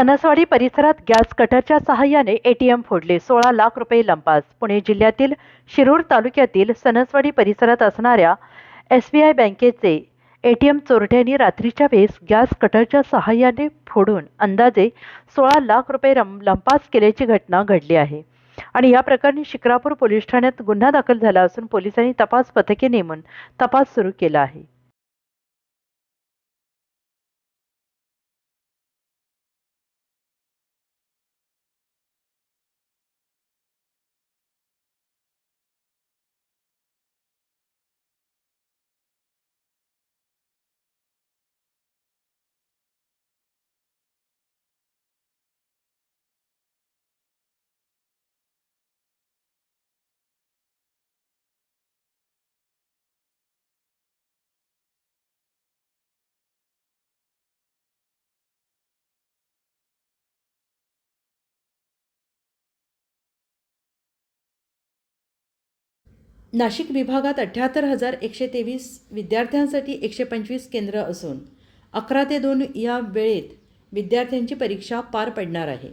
सणसवाडी परिसरात गॅस कटरच्या सहाय्याने एटीएम फोडले. सोळा लाख रुपये लंपास. पुणे जिल्ह्यातील शिरूर तालुक्यातील सणसवाडी परिसरात असणाऱ्या एस बी आय बँकेचे एटीएम चोरट्यांनी रात्रीच्या वेळेस गॅस कटरच्या सहाय्याने फोडून अंदाजे सोळा लाख रुपये रम लंपास केल्याची घटना घडली आहे. आणि या प्रकरणी शिक्रापूर पोलीस ठाण्यात गुन्हा दाखल झाला असून पोलिसांनी तपास पथके नेमून तपास सुरू केला आहे. नाशिक विभागात अठ्ठ्याहत्तर हजार एकशे तेवीस विद्यार्थ्यांसाठी एकशे पंचवीस केंद्र असून अकरा ते दोन या वेळेत विद्यार्थ्यांची परीक्षा पार पडणार आहे.